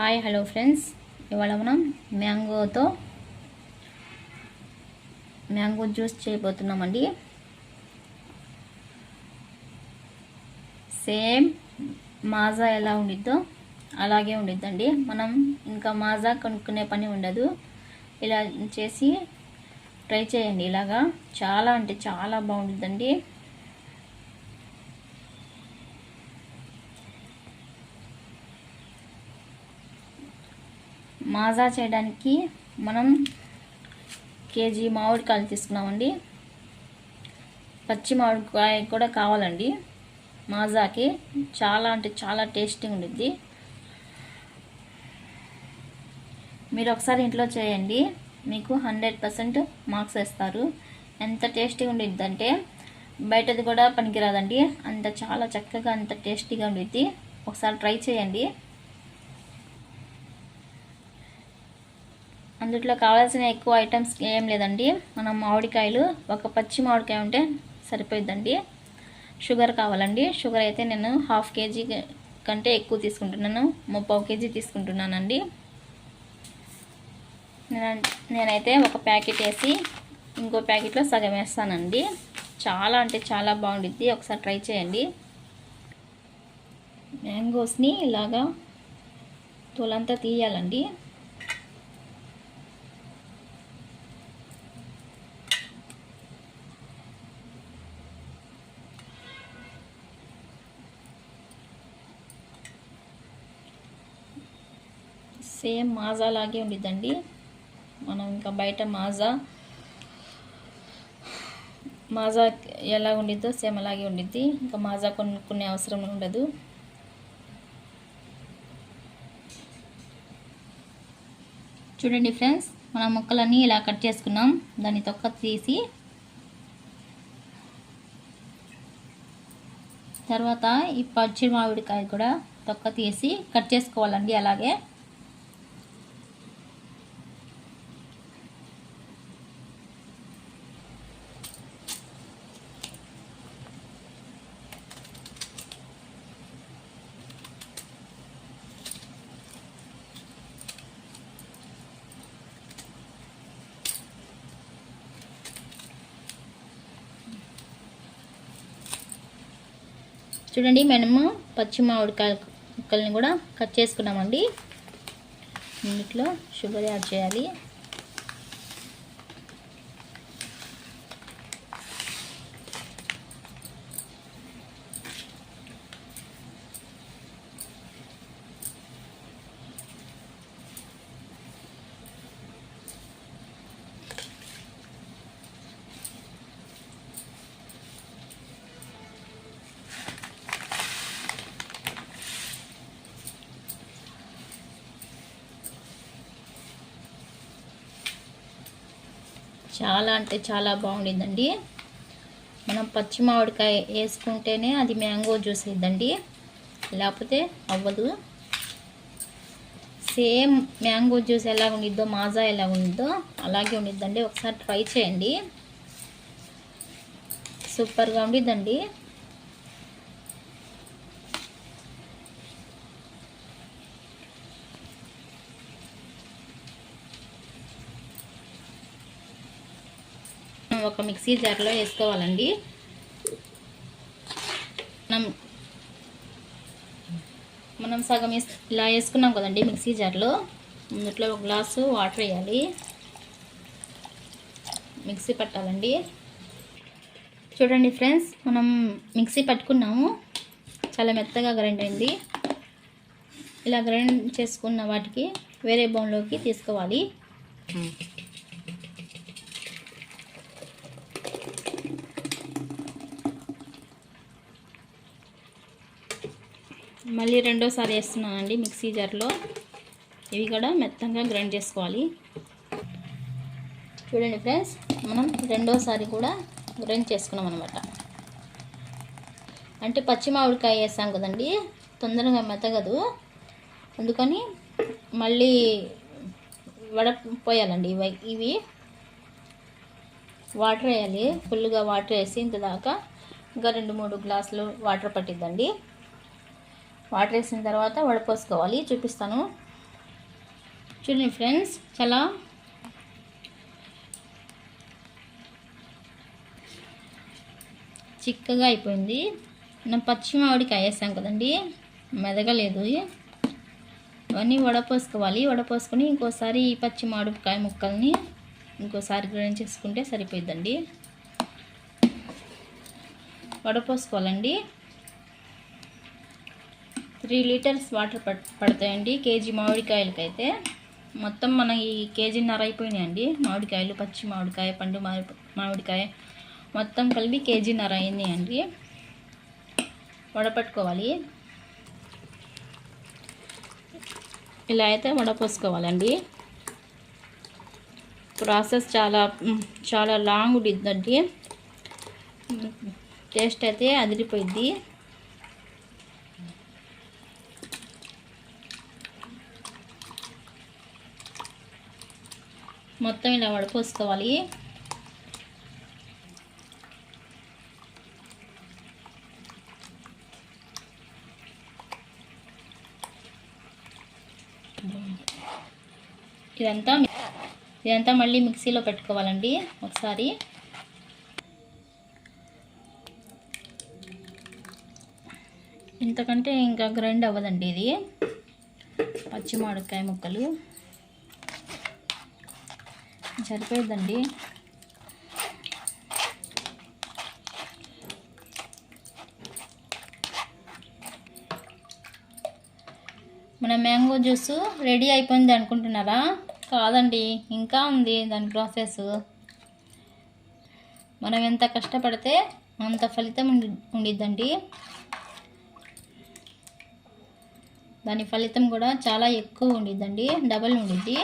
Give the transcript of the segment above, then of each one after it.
Hi hello friends ఇవాళ మనం మ్యాంగోతో మ్యాంగో జ్యూస్ చేయబోతున్నామండి. సేమ్ మాజా ఎలా ఉండిద్దో అలాగే ఉండిద్దండి. మనం ఇంకా మాజా కొనుక్కునే పని ఉండదు. ఇలా చేసి ట్రై చేయండి. ఇలాగా చాలా అంటే చాలా బాగుంటుందండి మాజా చేయడానికి మనం కేజీ మామిడికాయలు తీసుకున్నామండి. పచ్చి మామిడికాయ కూడా కావాలండి. మాజాకి చాలా అంటే చాలా టేస్టీగా ఉండిద్ది. మీరు ఒకసారి ఇంట్లో చేయండి. మీకు హండ్రెడ్ పర్సెంట్ మార్క్స్ వేస్తారు. ఎంత టేస్టీగా ఉండిద్ది అంటే బయటది కూడా పనికిరాదండి. అంత చాలా చక్కగా అంత టేస్టీగా ఉండిద్ది. ఒకసారి ట్రై చేయండి. అందుట్లో కావాల్సిన ఎక్కువ ఐటమ్స్ ఏం లేదండి. మనం మామిడికాయలు ఒక పచ్చి మామిడికాయ ఉంటే సరిపోయిద్దండి. షుగర్ కావాలండి. షుగర్ అయితే నేను హాఫ్ కేజీ కంటే ఎక్కువ తీసుకుంటున్నాను. ముప్పావు కేజీ తీసుకుంటున్నానండి. నేను నేనైతే ఒక ప్యాకెట్ వేసి ఇంకో ప్యాకెట్లో సగం వేస్తానండి. చాలా అంటే చాలా బాగుండిద్ది. ఒకసారి ట్రై చేయండి. మ్యాంగోస్ని ఇలాగా తోలంతా తీయాలండి. సేమ్ మాజా లాగే ఉండిద్దండి. మనం ఇంకా బయట మాజా మాజా ఎలా ఉండిద్దో సేమ్ అలాగే ఉండిద్ది. ఇంకా మాజా కొనుక్కునే అవసరం ఉండదు. చూడండి ఫ్రెండ్స్ మన ముక్కలన్నీ ఇలా కట్ చేసుకున్నాం. దాన్ని తొక్క తీసి తర్వాత ఈ పచ్చి మామిడికాయ కూడా తొక్క తీసి కట్ చేసుకోవాలండి అలాగే. చూడండి మనము పచ్చి మామిడికాయ ముక్కల్ని కూడా కట్ చేసుకున్నామండి. ఇందులో షుగర్ యాడ్ చేయాలి. చాలా అంటే చాలా బాగుండిందండి మనం పచ్చి మామిడికాయ వేసుకుంటేనే అది మ్యాంగో జ్యూస్ అయిందండి లేకపోతే అవ్వదు. సేమ్ మ్యాంగో జ్యూస్ ఎలా ఉండిద్దో మాజా ఎలా ఉండిద్దో అలాగే ఉండిద్దండి. ఒకసారి ట్రై చేయండి. సూపర్గా ఉండిద్దండి. ఒక మిక్సీ జార్లో వేసుకోవాలండి. మనం మనం సగం ఇలా వేసుకున్నాం కదండి మిక్సీ జార్లో. అందులో ఒక గ్లాసు వాటర్ వేయాలి. మిక్సీ పట్టాలండి. చూడండి ఫ్రెండ్స్ మనం మిక్సీ పట్టుకున్నాము. చాలా మెత్తగా గ్రైండ్ అయింది. ఇలా గ్రైండ్ చేసుకున్న వాటికి వేరే బౌన్లోకి తీసుకోవాలి. మళ్ళీ రెండోసారి వేస్తున్నానండి మిక్సీ జార్లో. ఇవి కూడా మెత్తంగా గ్రైండ్ చేసుకోవాలి. చూడండి ఫ్రెండ్స్ మనం రెండోసారి కూడా గ్రైండ్ చేసుకున్నాం అనమాట అంటే పచ్చి మామిడికాయ వేసాం కదండి తొందరగా మెత్తగదు. అందుకని మళ్ళీ వడపోయాలండి ఇవి ఇవి. వాటర్ వేయాలి ఫుల్గా వాటర్ వేసి ఇంత దాకా ఇంకా రెండు మూడు గ్లాసులు వాటర్ పట్టిద్దండి. వాటర్ వేసిన తర్వాత వడపోసుకోవాలి. చూపిస్తాను. చూడండి ఫ్రెండ్స్ చాలా చిక్కగా అయిపోయింది. మనం పచ్చి మామిడికాయ వేసాం కదండి మెదగలేదు ఇవన్నీ వడపోసుకోవాలి. వడపోసుకొని ఇంకోసారి ఈ పచ్చి మామిడికాయ ముక్కల్ని ఇంకోసారి గ్రైండ్ చేసుకుంటే సరిపోయిద్దండి. వడపోసుకోవాలండి. త్రీ లీటర్స్ వాటర్ పడతాయండి. కేజీ మామిడికాయలకైతే. మొత్తం మన ఈ కేజీన్నర అయిపోయినాయండి. మామిడికాయలు పచ్చి మామిడికాయ పండు మామిడికాయ మొత్తం కలిపి కేజీన్నర అయిందండి వడపట్టుకోవాలి. ఇలా అయితే వడపోసుకోవాలండి. ప్రాసెస్ చాలా చాలా లాంగ్ ఉండిద్దండి. టేస్ట్ అయితే అదిరిపోయింది మొత్తం ఇలా వడపోసుకోవాలి. ఇదంతా ఇదంతా మళ్ళీ మిక్సీలో పెట్టుకోవాలండి ఒకసారి. ఇంతకంటే ఇంకా గ్రైండ్ అవ్వదండి ఇది. పచ్చి మామిడికాయ ముక్కలు. సరిపోయిందండి మన మ్యాంగో జ్యూస్ రెడీ అయిపోయింది అనుకుంటున్నారా? కాదండి ఇంకా ఉంది దాని ప్రాసెస్. మనం ఎంత కష్టపడితే అంత ఫలితం ఉండి ఉండిద్దండి. దాని ఫలితం కూడా చాలా ఎక్కువ ఉండిద్దండి డబల్ ఉండిద్ది.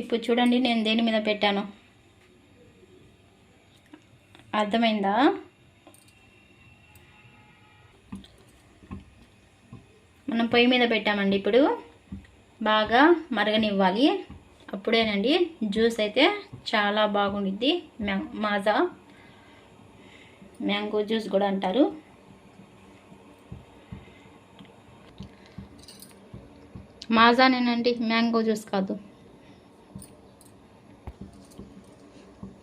ఇప్పుడు చూడండి నేను దేని మీద పెట్టాను. అర్థమైందా? మనం పొయ్యి మీద పెట్టామండి ఇప్పుడు. బాగా మరగనివ్వాలి. అప్పుడేనండి జ్యూస్ అయితే చాలా బాగుండిద్ది. మ్యా మాజా మ్యాంగో జ్యూస్ కూడా అంటారు. మాజానేనండి మ్యాంగో జ్యూస్ కాదు.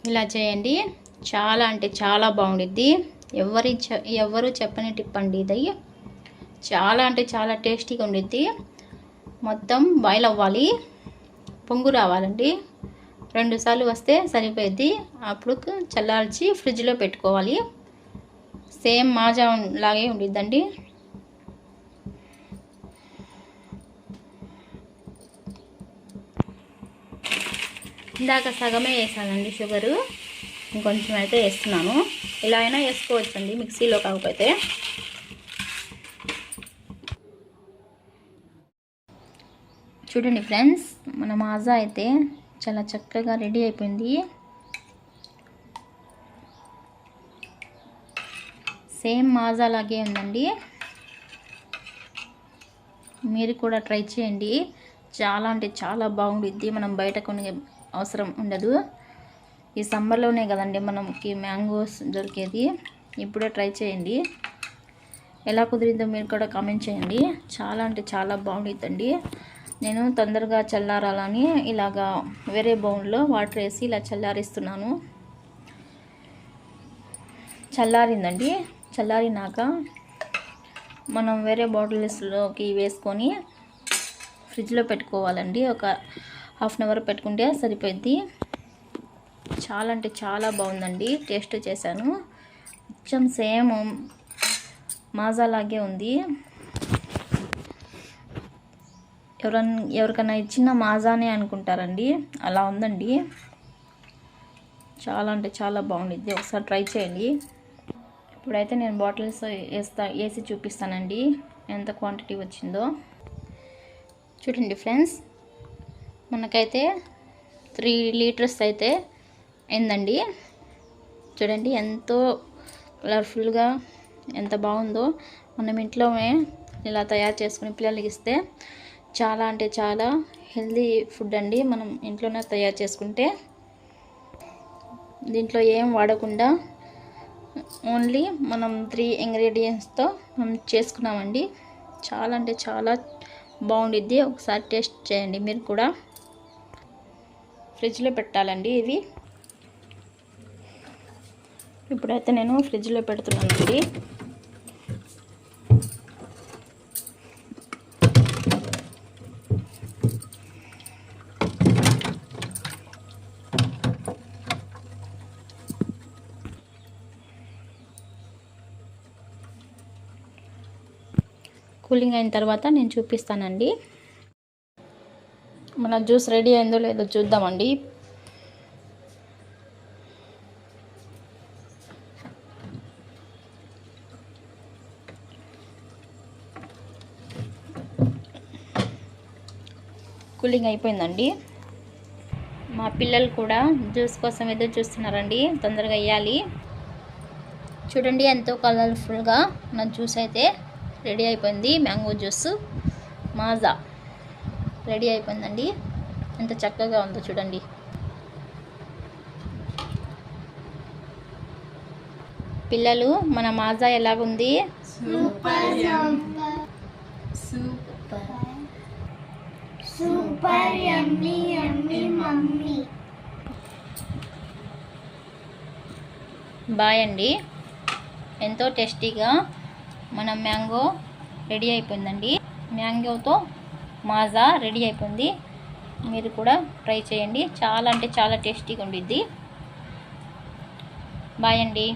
ఇలా చేయండి. చాలా అంటే చాలా బాగుండిద్ది. ఎవరి చె ఎవరు చెప్పని టిప్ అండి ఇది. చాలా అంటే చాలా టేస్టీగా ఉండిద్ది. మొత్తం బాయిల్ అవ్వాలి. పొంగు రావాలండి. రెండు సార్లు వస్తే సరిపోయిద్ది. అప్పుడు చల్లార్చి ఫ్రిడ్జ్లో పెట్టుకోవాలి. సేమ్ మాజా లాగే ఉండిద్దండి. ఇందాక సగమే వేసానండి షుగరు. ఇంకొంచెం అయితే వేస్తున్నాను. ఇలా అయినా వేసుకోవచ్చండి మిక్సీలో కాకపోతే. చూడండి ఫ్రెండ్స్ మన మాజా అయితే చాలా చక్కగా రెడీ అయిపోయింది. సేమ్ మాజా లాగే ఉందండి. మీరు కూడా ట్రై చేయండి. చాలా అంటే చాలా బాగుండిద్ది. మనం బయట కొన్ని అవసరం ఉండదు. ఈ సమ్మర్లోనే కదండి మనకి మ్యాంగోస్ దొరికేది. ఇప్పుడే ట్రై చేయండి. ఎలా కుదిరిందో మీరు కూడా కామెంట్ చేయండి. చాలా అంటే చాలా బాగుండిద్దండి. నేను తొందరగా చల్లారాలని ఇలాగా వేరే బౌన్లో వాటర్ వేసి ఇలా చల్లారిస్తున్నాను. చల్లారిందండి. చల్లారినాక మనం వేరే బాటిల్స్లోకి వేసుకొని ఫ్రిడ్జ్లో పెట్టుకోవాలండి. ఒక హాఫ్ అన్ అవర్ పెట్టుకుంటే సరిపోద్ది చాలా అంటే చాలా బాగుందండి. టేస్ట్ చేశాను. కొంచెం సేమ్ మాజా లాగే ఉంది. ఎవరన్నా ఎవరికైనా ఇచ్చిన మాజానే అనుకుంటారండి. అలా ఉందండి. చాలా అంటే చాలా బాగుండిద్ది. ఒకసారి ట్రై చేయండి. ఇప్పుడైతే నేను బాటిల్స్ వేస్తా వేసి చూపిస్తానండి. ఎంత క్వాంటిటీ వచ్చిందో. చూడండి ఫ్రెండ్స్. మనకైతే త్రీ లీటర్స్ అయితే అయిందండి. చూడండి ఎంతో కలర్ఫుల్గా ఎంత బాగుందో. మనం ఇంట్లోనే ఇలా తయారు చేసుకుని పిల్లలకి ఇస్తే చాలా అంటే చాలా హెల్దీ ఫుడ్ అండి. మనం ఇంట్లోనే తయారు చేసుకుంటే దీంట్లో ఏం వాడకుండా ఓన్లీ మనం త్రీ ఇంగ్రీడియంట్స్తో మనం చేసుకున్నామండి. చాలా అంటే చాలా బాగుండిద్ది. ఒకసారి టేస్ట్ చేయండి మీరు కూడా. ఫ్రిడ్జ్లో పెట్టాలండి ఇవి. ఇప్పుడైతే నేను ఫ్రిడ్జ్లో పెడుతున్నానండి. కూలింగ్ అయిన తర్వాత నేను చూపిస్తానండి. మన జ్యూస్ రెడీ అయిందో లేదో చూద్దామండి. కూలింగ్ అయిపోయిందండి. మా పిల్లలు కూడా జ్యూస్ కోసం ఎదురు చూస్తున్నారండి. తొందరగా వేయాలి. చూడండి ఎంతో కలర్ఫుల్గా నా జ్యూస్ అయితే రెడీ అయిపోయింది. Mango juice Maaza. రెడీ అయిపోయిందండి. ఎంత చక్కగా ఉందో చూడండి. పిల్లలు మన మాజా ఎలాగుంది? Super yummy yummy mummy. Bye అండి. ఎంతో టేస్టీగా మన మ్యాంగో రెడీ అయిపోయిందండి. మ్యాంగోతో మాజా రెడీ అయిపోయింది. మీరు కూడా ట్రై చేయండి. చాలా అంటే చాలా టేస్టీగా ఉండిద్ది. బాయ్ అండి.